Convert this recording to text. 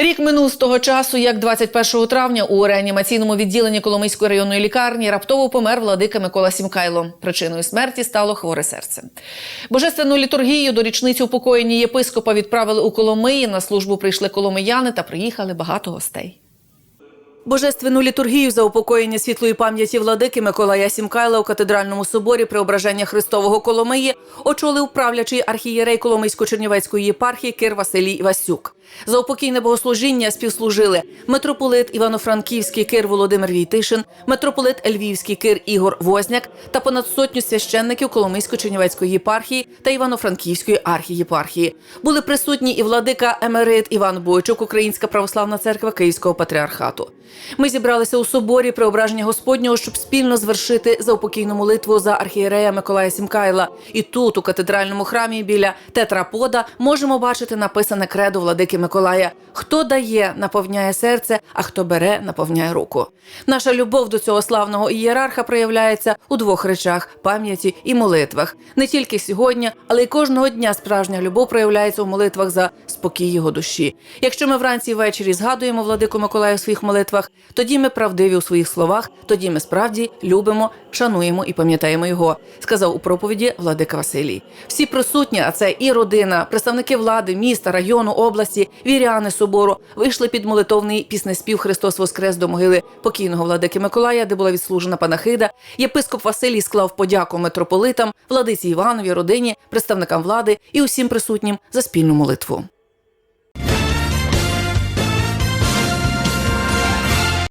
Рік минув з того часу, як 21 травня у реанімаційному відділенні Коломийської районної лікарні раптово помер владика Микола Сімкайло. Причиною смерті стало хворе серце. Божественну літургію до річниці упокоєння єпископа відправили у Коломиї. На службу прийшли коломияни та приїхали багато гостей. Божественну літургію за упокоєння світлої пам'яті владики Миколая Сімкайла у катедральному соборі Преображення Христового Коломиї очолив правлячий архієрей Коломийсько-Чернівецької єпархії Кир Василій Івасюк. За упокійне богослужіння співслужили митрополит Івано-Франківський Кир Володимир Війтишин, митрополит Львівський Кир Ігор Возняк та понад сотню священників Коломийсько-Чернівецької єпархії та Івано-Франківської архієпархії. Були присутні і владика Емерит Іван Бойчук, Українська православна церква Київського патріархату. Ми зібралися у соборі преображення Господнього, щоб спільно звершити заупокійну молитву за архієрея Миколая Сімкайла. І тут, у катедральному храмі біля тетрапода, можемо бачити написане кредо владики Миколая: хто дає, наповняє серце, а хто бере, наповняє руку. Наша любов до цього славного ієрарха проявляється у двох речах пам'яті і молитвах. Не тільки сьогодні, але й кожного дня справжня любов проявляється у молитвах за спокій його душі. Якщо ми вранці і ввечері згадуємо владику Миколая у своїх молитвах, тоді ми правдиві у своїх словах, тоді ми справді любимо, шануємо і пам'ятаємо його, сказав у проповіді владика Василій. Всі присутні, а це і родина, представники влади, міста, району, області, віряни собору, вийшли під молитовний піснеспів Христос Воскрес до могили покійного владики Миколая, де була відслужена панахида. Єпископ Василій склав подяку митрополитам, владиці Іванові, родині, представникам влади і усім присутнім за спільну молитву.